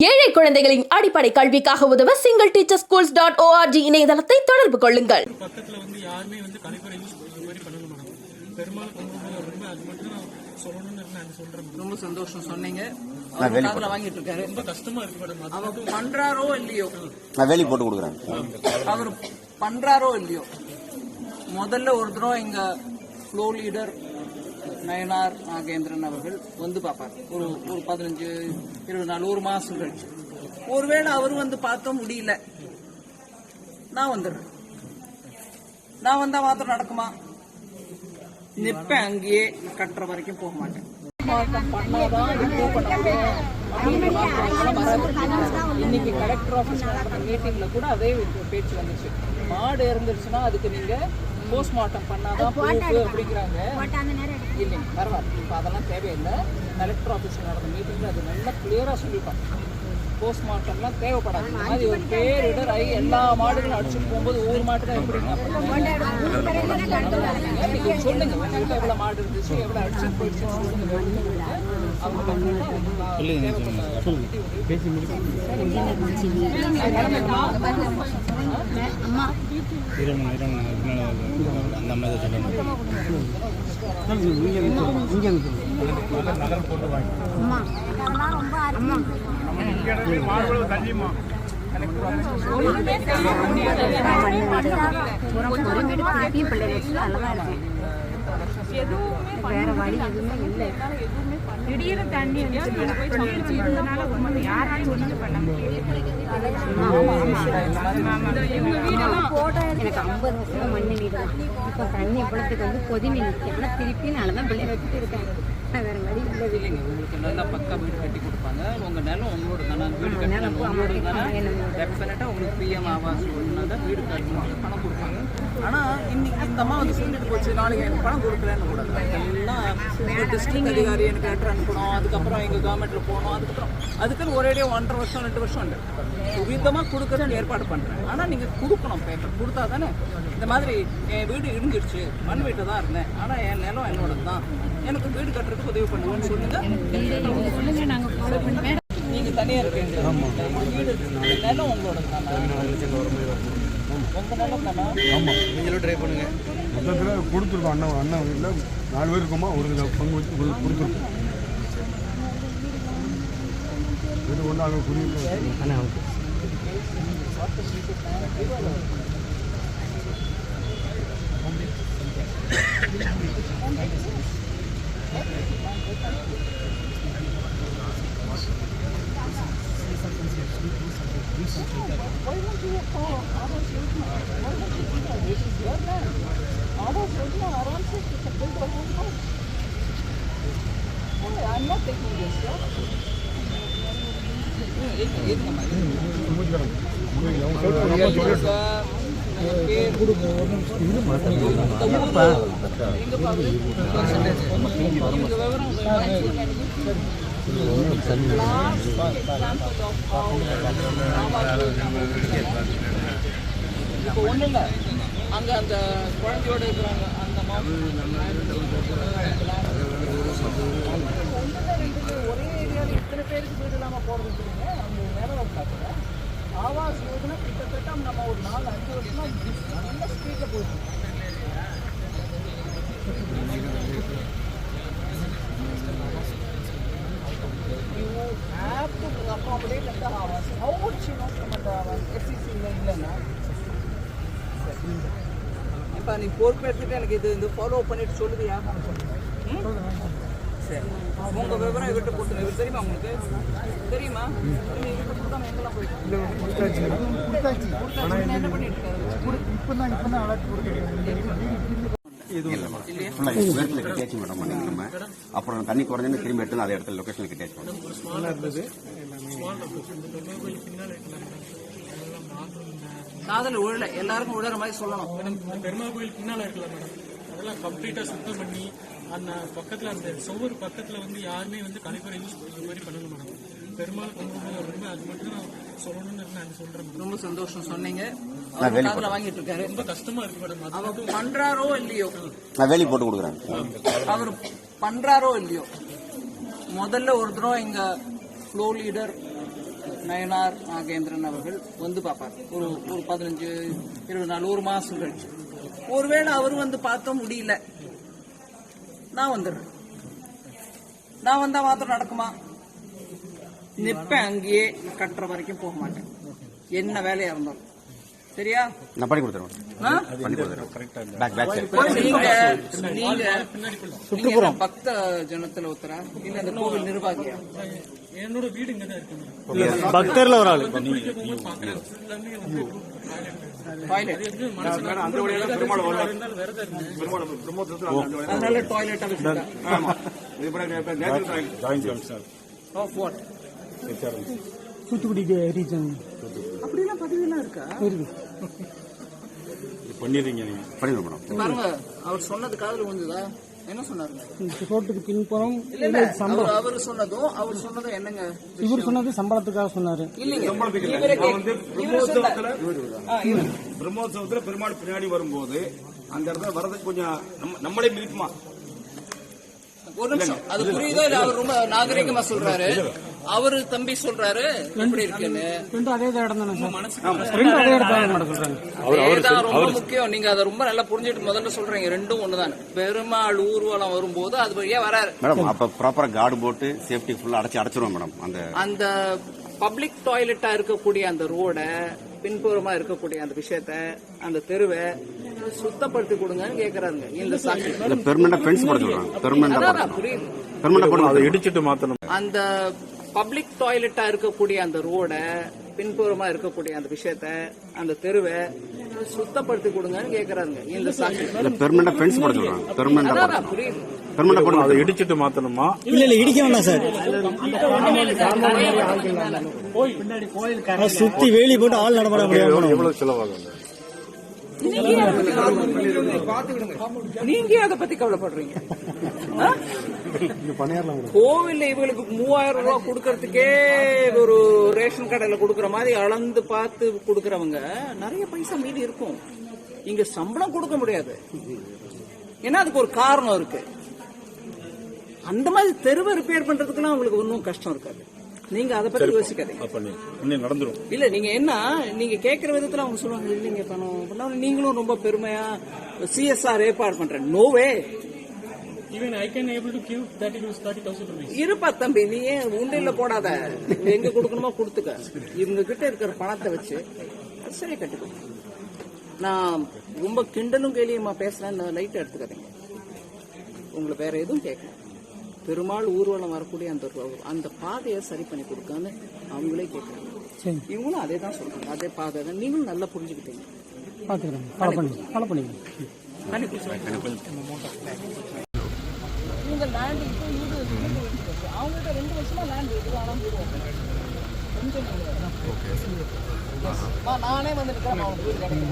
ஏழை குழந்தைகளின் அடிப்படை கல்விக்காக உதவ single teacher schools dot org இணையதளத்தை தொடர்பு கொள்ளுங்கள். பக்கத்தில் வந்து யாருமே வந்து கழிப்பறை யூஸ் பண்ணுற மாதிரி பண்ணல மேடம் பெருமாள் கும்பிடுறது ரொம்ப அது மட்டும் நான் சொல்லணும்னு நான் சொல்கிறேன் மேடம் ரொம்ப சந்தோஷம் சொன்னீங்க. அவர் காதுல வாங்கிட்டு இருக்காரு ரொம்ப கஷ்டமாக இருக்கு மேடம் அது அவர் பண்றாரோ இல்லையோ? நான் வேலி போட்டு கொடுக்குறேன். அவர் பண்றாரோ இல்லையோ? முதல்ல ஒரு தடவை எங்க ஃப்ளோ லீடர் நயனார் நாகேந்திரன் அவர்கள் வந்து பார்ப்பார். ஒரு ஒரு பதினஞ்சு இருபது நாள் ஒரு மாசம் கழிச்சு. ஒருவேளை அவர் வந்து பார்த்த முடியல. நான் வந்துடுறேன். நான் வந்தா மாத்திரம் நடக்குமா? நிப்பேன் அங்கேயே கட்டுற வரைக்கும் போக மாட்டேன். மாற்றம் பண்ணாதான் பண்ண முடியும் இன்னைக்கு கலெக்டர் ஆஃபீஸ் மீட்டிங்ல கூட அதே பேச்சு வந்துச்சு. மாடு இருந்துருச்சுன்னா அதுக்கு நீங்க போஸ்ட்மார்ட்டம் பண்ணாதான் ப்ரூஃப் அப்படிங்கிறாங்க இல்லைங்க பரவாயில்ல இப்போ அதெல்லாம் தேவையில்லை கலெக்டர் ஆஃபீஸ்ல நடந்த மீட்டிங்ல அது நல்லா கிளியரா சொல்லிட்டாங்க போஸ்ட்மார்ட்டம்லாம் தேவைப்படாது இந்த மாதிரி ஒரு பேரிடர் ஆகி எல்லா மாடுகளும் அடிச்சுட்டு போகும்போது ஒவ்வொரு மாட்டு தான் எப்படிங்க நீங்க சொல்லுங்க உங்ககிட்ட எவ்வளவு மாடு இருந்துச்சு எவ்வளவு அடிச்சுட்டு போயிடுச்சு சொல்லுங்க அவங்க அந்த மாதிரி சொல்லணும் வேற வழி எதுவுமே இல்லை. திடீர்னு தண்ணி இருந்தனால ஒண்ணு யாராலும் ஒண்ணுமே பண்ண எனக்கு ஐம்பது வருஷம் மண்ணு வீடு தான் இப்போ தண்ணி இவ்வளோத்துக்கு வந்து கொதிமி நிற்கலாம் திருப்பி நான் தான் பிள்ளை வச்சுட்டு இருக்கேன். வேற வழி இல்லை இல்லைங்க. உங்களுக்கு நல்லா பக்கா வீடு கட்டி கொடுப்பாங்க. உங்க நிலம் உங்களோட வீடு கட்டணும் உங்களுக்கு பிஎம் ஆவாஸ் ஒன்று தான் வீடு கட்டணும் பணம் கொடுப்பாங்க ஆனால் இன்னைக்கு இந்த அம்மா வந்து சொல்லிட்டு போச்சு நாளைக்கு எனக்கு பணம் கொடுக்கலன்னு கூடாது எல்லாம் டிஸ்ட்ரிக்ட் அதிகாரி எனக்கு லெட்டர் அனுப்பணும் அதுக்கப்புறம் எங்கள் கவர்மெண்ட்டில் போகணும் அதுக்கப்புறம் அதுக்குன்னு ஒரேடியாக ஒன்றரை வருஷம் ரெண்டு வருஷம் உண்டு விதமாக கொடுக்குறதுன்னு ஏற்பாடு பண்ணுறேன் ஆனால் நீங்கள் கொடுக்கணும் பேப்பர் கொடுத்தா தானே இந்த மாதிரி என் வீடு இடிஞ்சிடுச்சு மண் வீட்டை தான் இருந்தேன் ஆனால் என் நிலம் என்னோட தான் எனக்கு வீடு கட்டுறதுக்கு உதவி பண்ணுங்கன்னு சொல்லுங்க நீங்க தனியா இருக்கீங்க. நிலம் உங்களோட தானே? உங்க நிலம் தானே? மொத்தத்தில் கொடுத்துருக்கோம். அண்ணன் அண்ணன் வீட்டில் நாலு பேர் இருக்கோமா? ஒரு பங்கு வச்சு கொடு- கொடுத்துருக்கோம். இது ஒன்று அங்கே குடியிருக்கோம். I'm இப்போ ஒன்றும் இல்லை அங்கே அந்த குழந்தையோட இருக்கிறாங்க அந்த மாதிரி ஆவாஸ் யோஜனா கிட்டத்தட்ட நம்ம ஒரு நாலு அஞ்சு வருஷமா நல்ல ஸ்பீடில் போயிட்டு you have to accommodate at the Havas. How would she not come at இல்லைன்னா இப்போ நீ பொறுப்பேற்றுட்டு எனக்கு இது இந்த ஃபாலோ பண்ணிட்டு சொல்லுது யாரும் சொல்லுங்க சரி உங்க விவரம் இவர்கிட்ட இவர் தெரியுமா உங்களுக்கு? தெரியுமா? இவர்கிட்ட கொடுக்காம எங்கெல்லாம் போயிட்டு என்ன பண்ணிட்டு அன்னைக்கு நம்ம அப்புறம் தண்ணி குறைஞ்சோன்னு திரும்பி எடுத்து அதே இடத்துல கட்டியாச்சு மேடம் காதல் உழல. எல்லாருக்கும் உழற மாதிரி சொல்லணும். பெருமாள் கோயில் பின்னால் இருக்கல மேடம் அதெல்லாம் கம்ப்ளீட்டாக சுத்தம் பண்ணி அந்த பக்கத்தில் அந்த சுவர் பக்கத்தில் வந்து யாருமே வந்து கழிப்பறை யூஸ் பண்ணுற மாதிரி பண்ணல மேடம். பெருமாள் கும்பிடுறது ரொம்ப அது மட்டும் நான் சொல்லணும்னு நான் சொல்கிறேன் ரொம்ப சந்தோஷம் சொன்னீங்க. காதுல வாங்கிட்டு இருக்காரு ரொம்ப கஷ்டமாக இருக்கு மேடம் அது அவர் பண்றாரோ இல்லையோ? நான் வேலி போட்டு கொடுக்குறேன். அவர் பண்றாரோ இல்லையோ? முதல்ல ஒரு தடவை எங்க ஃப்ளோ லீடர் நயனார் நாகேந்திரன் அவர்கள் வந்து பார்ப்பார். ஒரு ஒரு பதினஞ்சு இருபது நாள் ஒரு மாசம் கழிச்சு ஒருவேளை அவர் வந்து பார்க்க முடியல. நான் வந்துடுறேன். நான் வந்தா மாத்திரம் நடக்குமா? நிப்பேன் அங்கேயே கட்டுற வரைக்கும் போக மாட்டேன். என்ன வேலையா இருந்தாலும். சரியா? நான் பண்ணி கொடுத்துருவேன் பக்த ஜனத்துல ஒருத்தரா? இல்ல அந்த கோவில் நிர்வாகியா? என்னோட வீடு இங்கே தான் இருக்கு பக்தர்ல ஒரு ஆளு. அதனால டாய்லெட் ரீஜன் அப்படிலாம் பதவியெல்லாம் இருக்கா? பண்ணிடுறீங்க நீங்க. பண்ணிடுவோம் மேடம். அவர் சொன்னது காதுல விழுந்ததா? என்ன சொன்னாருங்க ரோட்டுக்கு பின்புறம் இல்ல இல்ல. அவர் அவர் சொன்னதும் அவர் சொன்னதும் என்னங்க இவர் சொன்னது சம்பளத்துக்காக சொன்னாரு. இல்லைங்க. பிரம்மோத்சவத்துல. பிரம்மோத்சவத்துல பெருமாள் பின்னாடி வரும்போது அந்த இடத்துல வரதுக்கு கொஞ்சம் நம்ம நம்மளே மிதிக்குமா ஒரு நிமிஷம். அது புரியுதா இல்ல அவர் ரொம்ப நாகரிகமா சொல்றாரு. அவரு தம்பி சொல்றாரு எப்படி இருக்குன்னு. அதே இடம் தானே ரொம்ப முக்கியம். நீங்க அதை ரொம்ப நல்லா புரிஞ்சுட்டு முதல்ல சொல்றீங்க. ரெண்டும் ஒண்ணுதான். பெருமாள் ஊர்வலம் வரும்போது அது வழியா வராரு. மேடம் அப்ப ப்ராப்பரா கார்டு போட்டு சேஃப்டி ஃபுல்லா அடைச்சு அடைச்சிருவோம் மேடம். அந்த அந்த பப்ளிக் டாய்லெட்டா இருக்கக்கூடிய அந்த ரோட பின்புறமா இருக்கக்கூடிய அந்த விஷயத்த அந்த தெருவை சுத்தப்படுத்தி கொடுங்கன்னு கேக்குறாருங்க. இந்த சாட்சி இல்ல பெர்மனண்டா ஃபென்ஸ் போட சொல்றாங்க. புரியுது. பெர்மனண்டா போட அதை இடிச்சிட்டு மாத்தணும். அந்த பப்ளிக் டாய்லெட்டா இருக்கக்கூடிய அந்த ரோட பின்புறமா இருக்கக்கூடிய அந்த விஷயத்த அந்த தெருவை சுத்தப்படுத்தி கொடுங்கன்னு கேக்குறாருங்க. இந்த அதை இடிச்சிட்டு மாத்தணுமா? இல்ல இல்ல இடிக்க வேண்டாம் சார். சுத்தி வேலி போட்டு ஆள் நடமாட முடியாது எவ்வளவு செலவாகும்? நீங்க அதை பத்தி கவலைப்படுறீங்க? கோவில்ல இவங்களுக்கு மூவாயிரம் ரூபாய் கொடுக்கறதுக்கே ஒரு ரேஷன் கடையில கொடுக்கற மாதிரி அளந்து பார்த்து கொடுக்கறவங்க நிறைய பைசா மீதி இருக்கும். இங்க சம்பளம் கொடுக்க முடியாது. ஏன்னா அதுக்கு ஒரு காரணம் இருக்கு. அந்த மாதிரி தெருவை ரிப்பேர் பண்றதுக்குலாம் உங்களுக்கு ஒன்றும் கஷ்டம் இருக்காது. நீங்க அதை பத்தி யோசிக்காதீங்க. பண்ணி இன்னும் நடந்துரும். இல்ல நீங்க என்ன நீங்க கேக்குற விதத்துல அவங்க சொல்லுவாங்க இல்லைங்க பணம் பண்ணாலும் நீங்களும் ரொம்ப பெருமையா சிஎஸ்ஆர் ஏற்பாடு பண்றேன். No way even I can able to give thirty to thirty thousand rupees இருப்பா தம்பி நீ ஏன் உண்டில போடாத? எங்க கொடுக்கணுமோ கொடுத்துக்க. இவங்க கிட்ட இருக்கிற பணத்தை வச்சு சரியா கட்டுக்கோ. நான் ரொம்ப கிண்டலும் கேலியுமா பேசுறேன்னு லைட் எடுத்துக்காதீங்க. உங்களை வேற எதுவும் கேட்கல. பெருமாள் ஊர்வலம் வரக்கூடிய அந்த அந்த பாதையை சரி பண்ணி கொடுக்கான்னு அவங்களே கேட்கறாங்க சரி. இவங்களும் அதே தான் சொல்றாங்க. அதே பாதை தான். நீங்களும் நல்லா புரிஞ்சுக்கிட்டீங்க. பாத்துக்கிறேன் ஃபாலோ பண்ணி ஃபாலோ பண்ணிக்கிறேன். இவங்க லேண்ட் இப்போ அவங்கள்ட்ட ரெண்டு வருஷமா லேண்ட் இருக்குது ஆனால் நானே வந்து நிற்கிறேன் அவனுக்கு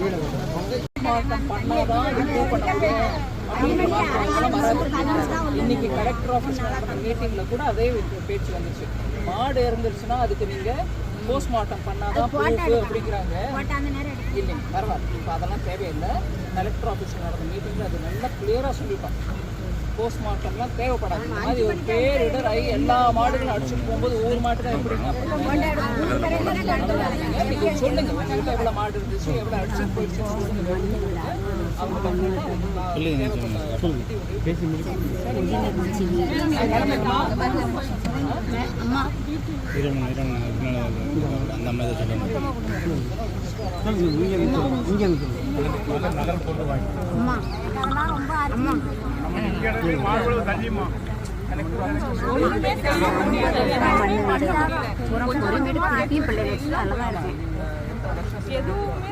வீடு கிடைக்கும் சரியா பண்ணாதான் improve பண்ண முடியும். இன்னைக்கு கலெக்டர் ஆஃபீஸ் நடந்த மீட்டிங்ல கூட அதே பேச்சு வந்துச்சு. மாடு இறந்துருச்சுன்னா அதுக்கு நீங்க போஸ்ட்மார்ட்டம் பண்ணாதான் proof அப்படிங்கிறாங்க. இல்லைங்க பரவாயில்ல. இப்போ அதெல்லாம் தேவையில்லை. கலெக்டர் ஆஃபீஸில் நடந்த மீட்டிங்கில் அது நல்லா கிளியராக சொல்லிட்டோம். போஸ்ட்மார்ட்டம்லாம் தேவைப்படாது. மாதிரி ஒரு பேரிடர் ஆகி எல்லா மாடுகளும் அடிச்சுட்டு போகும்போது ஒவ்வொரு மாட்டு தான் எப்படி சொல்லுங்க உங்ககிட்ட எவ்வளவு மாடு இருந்துச்சு எவ்வளவு அடிச்சுட்டு போயிடுச்சு சொல்லுங்க. அவங்க பண்ணிட்டா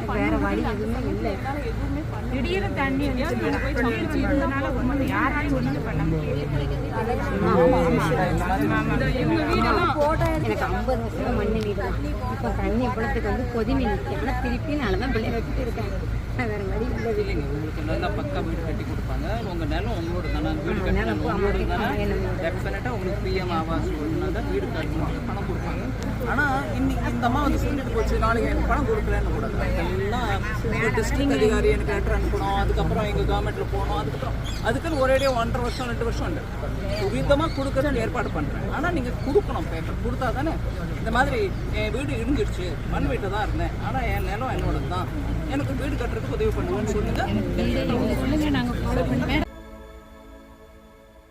வேற வழி எதுவுமே இல்லை திடீர்னு தண்ணி வந்துச்சு இதனால ஒண்ணு யாராலையும் பண்ண முடியல எனக்கு ஐம்பது வருஷம் மண்ணு வீடு இப்போ தண்ணி இவ்வளோத்துக்கு வந்து கொதி நிற்கும் திருப்பி நான் தான் பிள்ளை வச்சுட்டு இருக்கேன் வேற வழி இல்லை இல்லைங்க உங்களுக்கு நல்லா பக்கா வீடு கட்டி கொடுப்பாங்க. உங்க நிலம் உங்களோட தானே. வீடு கட்டி உங்களோட தானே. என்னமோ. டெஃபினட்டா உங்களுக்கு பிஎம் ஆவாஸ் யோஜனா தான் வீடு கட்டுவாங்க பணம் கொடுப்பாங்க. ஆனா இன்னைக்கு இந்த அம்மா வந்து சொல்லிட்டு போச்சு நாளைக்கு எனக்கு பணம் கொடுக்கலன்னு கூடாது எல்லாம் டிஸ்ட்ரிக்ட் அதிகாரி எனக்கு லெட்டர் அனுப்பணும் அதுக்கப்புறம் எங்க கவர்மெண்ட்ல போகணும் அதுக்கப்புறம். அதுக்குன்னு ஒரேடியா ஒன்றரை வருஷம் ரெண்டு வருஷம் உண்டு. சுவிதமா கொடுக்கறதுக்கு ஏற்பாடு பண்றேன். ஆனா நீங்க கொடுக்கணும் பேப்பர் கொடுத்தா தானே இந்த மாதிரி என் வீடு இடிஞ்சிடுச்சு மண் வீட்டில் தான் இருந்தேன். ஆனா என் நிலம் என்னோட தான் எனக்கு வீடு கட்டுறதுக்கு உதவி பண்ணுங்கன்னு சொல்லுங்க.